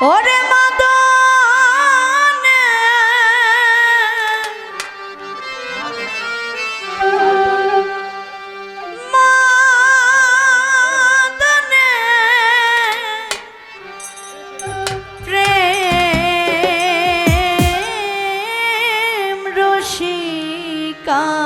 ওরে মদনে। মদনে। প্রেম রসিকা।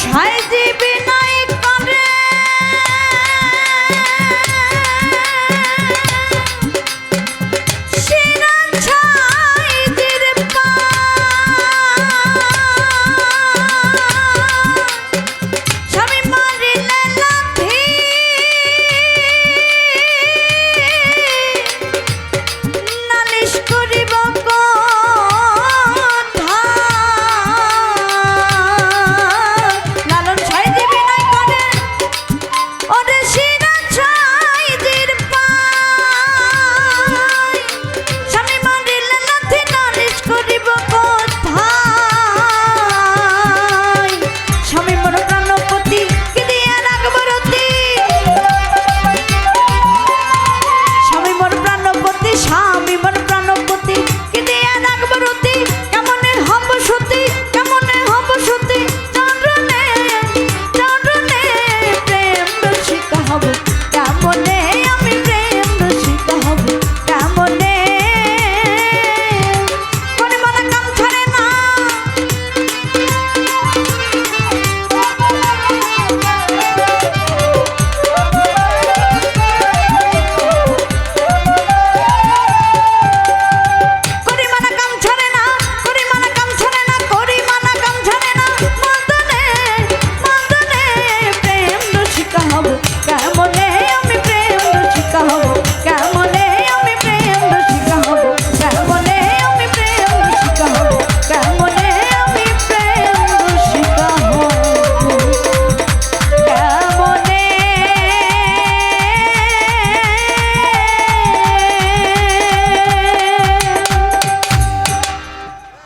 সাইজি বিন